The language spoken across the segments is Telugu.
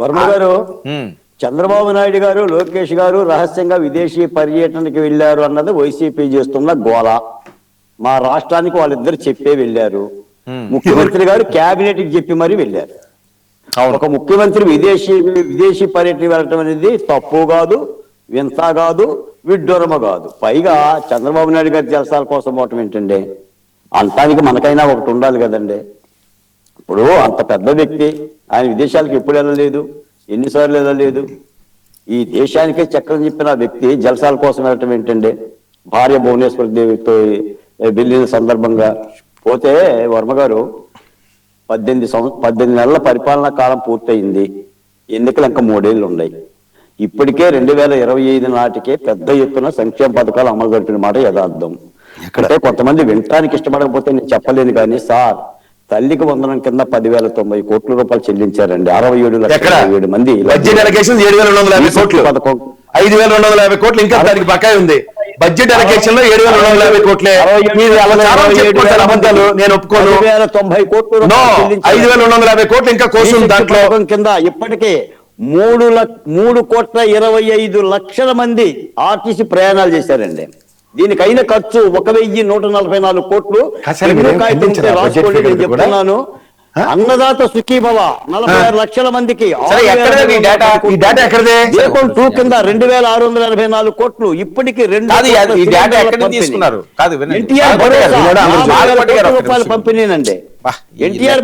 వర్మ గారు. చంద్రబాబు నాయుడు గారు లోకేష్ గారు రహస్యంగా విదేశీ పర్యటనకి వెళ్ళారు అన్నది వైసీపీ చేస్తున్న గోల. మా రాష్ట్రానికి వాళ్ళిద్దరు చెప్పే వెళ్ళారు. ముఖ్యమంత్రి గారు కేబినెట్కి చెప్పి మరీ వెళ్ళారు. ఒక ముఖ్యమంత్రి విదేశీ విదేశీ పర్యటన వెళ్ళటం అనేది తప్పు కాదు వింత కాదు విడ్డూరమ కాదు. పైగా చంద్రబాబు నాయుడు గారి జలసాల కోసం పోవటం ఏంటండి? అంతానికి మనకైనా ఒకటి ఉండాలి కదండి. ఇప్పుడు అంత పెద్ద వ్యక్తి ఆయన విదేశాలకు ఎప్పుడు వెళ్ళలేదు? ఎన్నిసార్లు వెళ్ళలేదు? ఈ దేశానికే చక్రం చెప్పిన వ్యక్తి జలసాల కోసం వెళ్ళటం ఏంటండి? భార్య భువనేశ్వర దేవితో వెళ్ళిన సందర్భంగా. పోతే వర్మ గారు పద్దెనిమిది సంవ పద్దెనిమిది నెలల పరిపాలనా కాలం పూర్తయింది. ఎన్నికలు ఇంకా మూడేళ్ళు ఉన్నాయి. ఇప్పటికే రెండు వేల ఇరవై ఐదు నాటికే పెద్ద ఎత్తున సంక్షేమ పథకాలు అమలు జరిపిన మాట యథార్థం. అంటే కొంతమంది వినటానికి ఇష్టపడకపోతే నేను చెప్పలేను కానీ సార్ తల్లికి వందనం కింద పదివేల తొంభై కోట్ల రూపాయలు చెల్లించారండి. అరవై ఏడు లక్షల ఏడు మంది బడ్జెట్ అలొకేషన్ ఏడు వేల రెండు వందల యాభై కోట్లు. పథకం. ఐదు వేల రెండు వందల యాభై కోట్లు ఇంకా దానికి బకాయి ఉంది. బడ్జెట్ అలొకేషన్లో ఏడు వేల రెండు వందల యాభై కోట్లే. మీరు అబద్ధాలు. నేను ఒప్పుకోను. తొంభై కోట్ల. ఐదు వేల రెండు వందల యాభై కోట్లు ఇంకా కోసం దాంట్లో. కింద ఇప్పటికే మూడు మూడు కోట్ల ఇరవై ఐదు లక్షల మంది ఆర్టీసీ ప్రయాణాలు చేశారండి. దీనికి అయిన ఖర్చు ఒక వెయ్యి నూట నలభై నాలుగు కోట్లు? చెప్తున్నాను? అన్నదాత సుఖీభవ నలభై ఆరు లక్షల మందికి టూ కింద రెండు వేల ఆరు వందల ఎనభై నాలుగు కోట్లు. ఇప్పటికి రెండు రూపాయల. పంపిణీనండి. ఎన్టీఆర్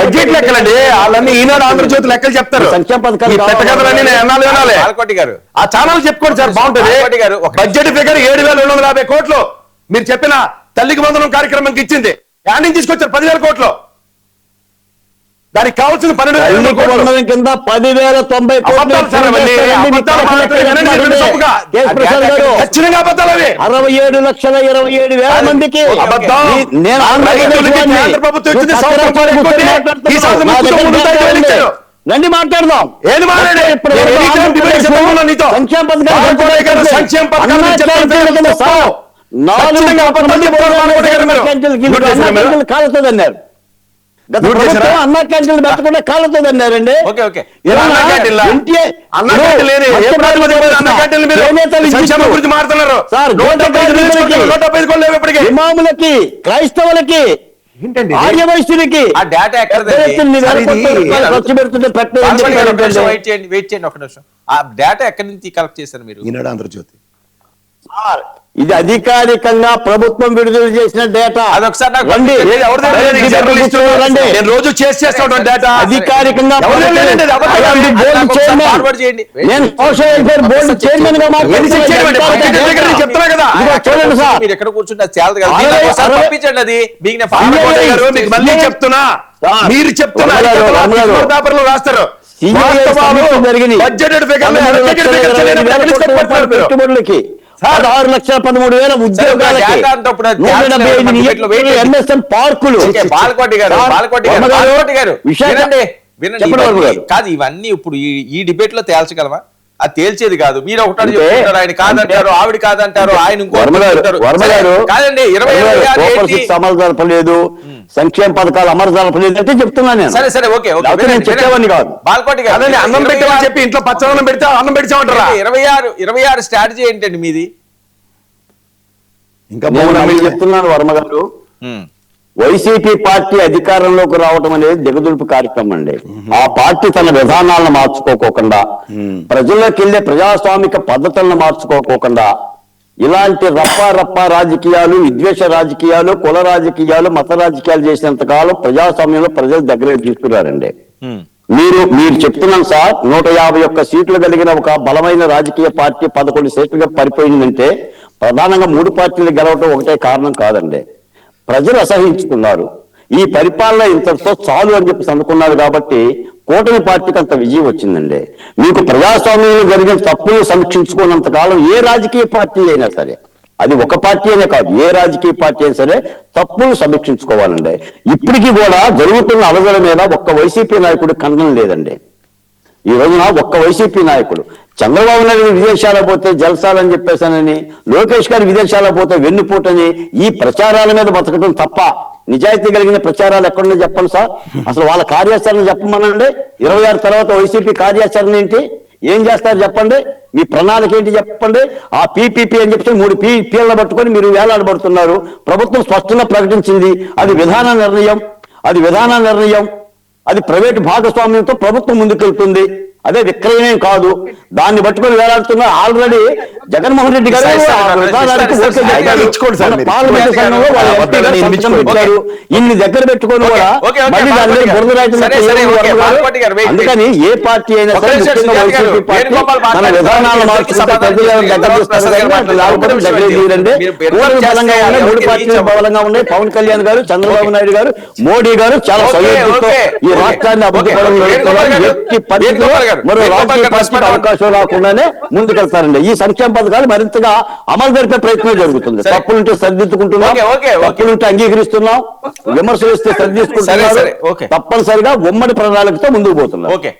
బడ్జెట్ లెక్కలండి. వాళ్ళన్నీ ఈనాడు ఆంధ్రజ్యోతి లెక్కలు చెప్తారు. ఆ ఛానల్ చెప్పుకోండి సార్ బాగుంటది. బడ్జెట్ ఫిగర్ ఏడు వేల రెండు వందల యాభై కోట్లు. మీరు చెప్పిన తల్లికి వందనం కార్యక్రమానికి ఇచ్చింది. యాడ్ నుంచి తీసుకొచ్చారు పదివేల కోట్లు. దానికి కావాల్సిన పన్నెండు కింద పదివేల తొంభై ఖచ్చితంగా అబద్ధాలు అవి. అరవై ఏడు లక్షల ఇరవై ఏడు వేల మందికి. రండి మాట్లాడదాం. ఏది మాట్లాడే? సంక్షేమ పథకాలు సంక్షేమ పథకాలు గత ప్రభుత్వం? అన్నా క్యాంటీన్లు? పెట్టకుండా. ఇమాములకి క్రైస్తవులకి? ఆర్య వైశ్యులకి ఆ డేటా ఖర్చు పెడుతుంటే. వెయిట్ చేయండి వెయిట్ చేయండి ఒక నిమిషం. ఆ డేటా ఎక్కడి నుంచి కలెక్ట్ చేశారు మీరు? ఈనాడు ఆంధ్రజ్యోతి సార్, ఇది అధికారికంగా ప్రభుత్వం విడుదల చేసిన డేటా అదొకసారి రోజు డేటా అధికారికంగా. నేను సోషల్ వెల్ఫేర్ బోర్డు చైర్మన్గా చెప్తున్నా కదా. చూడండి సార్. మీరు ఎక్కడ కూర్చుంటే పంపించండి అది. మీకు మళ్ళీ చెప్తున్నా. మీరు చెప్తున్న. రామగారు, రామగారు. పేపర్లో రాస్తారు? పెట్టుబడులకి. పదహారు లక్షల పదమూడు వేల ఉద్యోగాలకి ఎంఎస్ఎం పార్కులు. గారు. కాదు ఇవన్నీ ఇప్పుడు ఈ డిబేట్లో తేల్చగలమా అది తేల్చేది కాదు. మీరు ఒకటి చెప్తుంటారు ఆయన కాదంటారు ఆవిడ కాదంటారు ఆయన ఇంకో కాదండి ఇరవై వర్మ ఏళ్ళు సంక్షేమ పథకాలు అమలు జరపలేదు అంటే చెప్తున్నాను నేను. సరే సరే ఓకే ఓకే. నేను చెప్పేవాడిని. కాదు. బాలకోటి గారు అదే అన్నం పెట్టమని చెప్పి ఇంట్లో పచ్చదనం పెడితే అన్నం పెడిచామంటారా ఇరవై ఆరు ఇరవై ఆరు స్ట్రాటజీ ఏంటండి మీది? ఇంకా చెప్తున్నాను వర్మ గారు. వైసీపీ పార్టీ అధికారంలోకి రావటం అనేది దిగదులుపు కార్యక్రమం అండి. ఆ పార్టీ తన విధానాలను మార్చుకోకోకుండా ప్రజల్లోకి వెళ్ళే ప్రజాస్వామిక పద్ధతులను మార్చుకోకోకుండా ఇలాంటి రప్ప రప్ప రాజకీయాలు విద్వేష రాజకీయాలు కుల రాజకీయాలు మత రాజకీయాలు చేసినంత కాలం ప్రజాస్వామ్యంలో ప్రజల దగ్గర తీసుకురారండి. మీరు మీరు చెప్తున్నాం సార్ నూట యాభై ఒక్క సీట్లు కలిగిన ఒక బలమైన రాజకీయ పార్టీ పదకొండు సీట్లుగా పడిపోయిందంటే ప్రధానంగా మూడు పార్టీలు గెలవటం ఒకటే కారణం కాదండి. ప్రజలు అసహించుకున్నారు. ఈ పరిపాలన ఇంతటితో చాలు అని చెప్పి అనుకున్నారు కాబట్టి కూటమి పార్టీకి అంత విజయం వచ్చిందండి. మీకు ప్రజాస్వామ్యంలో జరిగిన తప్పులు సమీక్షించుకున్నంత కాలం ఏ రాజకీయ పార్టీ అయినా సరే అది ఒక పార్టీ అనే కాదు ఏ రాజకీయ పార్టీ అయినా సరే తప్పులు సమీక్షించుకోవాలండి. ఇప్పటికీ కూడా జరుగుతున్న అలజల మీద ఒక్క వైసీపీ నాయకుడు ఖండన లేదండి. ఈ రోజున ఒక్క వైసీపీ నాయకుడు చంద్రబాబు నాయుడు విదేశాలకు పోతే జలసాలని చెప్పేసానని లోకేష్ గారు విదేశాలకు పోతే వెన్నుపోటని ఈ ప్రచారాల మీద బతకడం తప్ప నిజాయితీ కలిగిన ప్రచారాలు ఎక్కడున్నా చెప్పండి సార్. అసలు వాళ్ళ కార్యాచరణ చెప్పమనండి. ఇరవై ఆరు తర్వాత వైసీపీ కార్యాచరణ ఏంటి? ఏం చేస్తారు చెప్పండి? మీ ప్రణాళిక ఏంటి చెప్పండి? ఆ పీపీపీ అని చెప్పి మూడు పీపీలను పట్టుకొని మీరు వేలాడబడుతున్నారు. ప్రభుత్వం స్పష్టంగా ప్రకటించింది. అది విధాన నిర్ణయం. అది విధాన నిర్ణయం. అది ప్రైవేటు భాగస్వామ్యంతో ప్రభుత్వం ముందుకెళ్తుంది. అదే విక్రయణం కాదు. దాన్ని పట్టుకొని వేలాడుతున్న ఆల్రెడీ జగన్మోహన్ రెడ్డి గారు. పార్లమెంట్ సంఘంలో వాళ్ళ ఇన్ని దగ్గర పెట్టుకొని కూడా మళ్ళీ దాని. బురద అందుకని ఏ పార్టీ అయినా. విధానాలు మార్చుకుంటే మూడు పార్టీలు బలంగా ఉన్నాయి. పవన్ కళ్యాణ్ గారు చంద్రబాబు నాయుడు గారు మోడీ గారు చాలా ఈ. రాష్ట్రాన్ని అభివృద్ధి పరంలో వేణుగోపాల్ గారు, అవకాశం రాకుండానే ముందుకెళ్తారండి. ఈ సంక్షేమ పథకాలు మరింతగా అమలు జరిపే ప్రయత్నం జరుగుతుంది. తప్పులుంటే సరిదిద్దుకుంటున్నాం. తప్పులుంటే అంగీకరిస్తున్నాం. విమర్శలు ఇస్తే సరే, సరిదిద్దుకుంటున్నారు సరే, ఓకే. తప్పనిసరిగా ఉమ్మడి ప్రణాళికతో ముందుకు పోతున్నారు ఓకే.